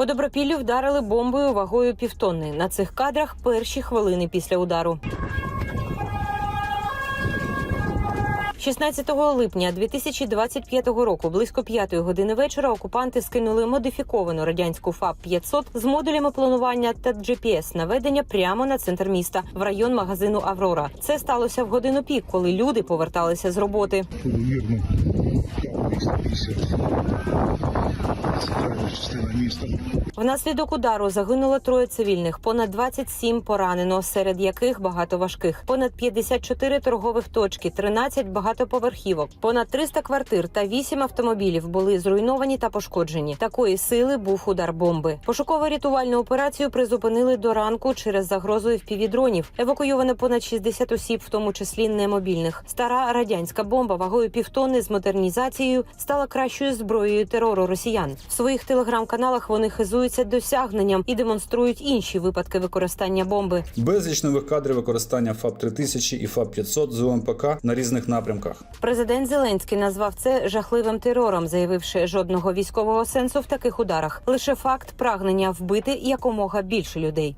По добропіллю вдарили бомбою вагою півтонни. На цих кадрах перші хвилини після удару. 16 липня 2025 року, близько 5 години вечора, окупанти скинули модифіковану радянську ФАП 500 з модулями планування та GPS наведення прямо на центр міста в район магазину Аврора. Це сталося в годину пік, коли люди поверталися з роботи. вірно. 250. Центральна частина міста. Внаслідок удару загинуло троє цивільних, понад 27 поранено, серед яких багато важких, понад 54 торгових точки, 13 багатоповерхівок, понад 300 квартир та 8 автомобілів були зруйновані та пошкоджені. Такої сили був удар бомби. Пошуково-рятувальну операцію призупинили до ранку через загрозу впівдронів. Евакуйовано понад 60 осіб, в тому числі немобільних. Стара радянська бомба вагою півтонни з модернізацією стала кращою зброєю терору росіян. В своїх телеграм-каналах вони хизуються досягненням і демонструють інші випадки використання бомби. Безліч нових кадрів використання ФАП 3000 і ФАП 500 з УМПК на різних напрямках. Президент Зеленський назвав це жахливим терором, заявивши жодного військового сенсу в таких ударах. Лише факт прагнення вбити якомога більше людей.